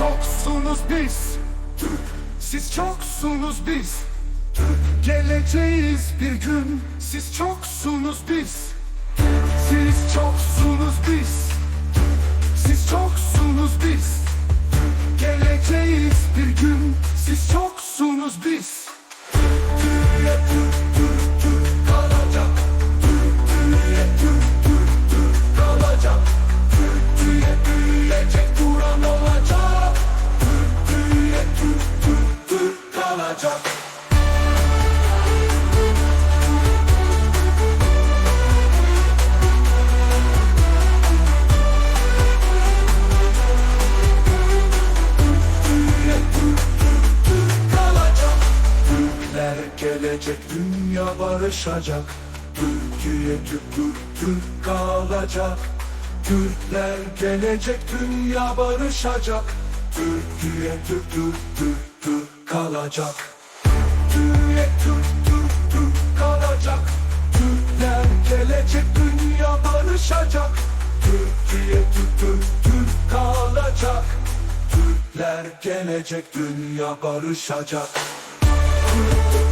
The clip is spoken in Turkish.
çoksunuz biz. Türk Siz çoksunuz biz. Türk Geleceğiz bir gün. Siz çoksunuz biz Türkler gelecek dünya barışacak. Türkiye Türk Türk Türk kalacak. Türkler gelecek dünya barışacak. Türkiye Türk Türk Türk Türk kalacak. Türkiye Türk Türk Türk kalacak. Türkler gelecek dünya barışacak. Türkiye Türk Türk Türk kalacak. Türkler gelecek dünya barışacak you.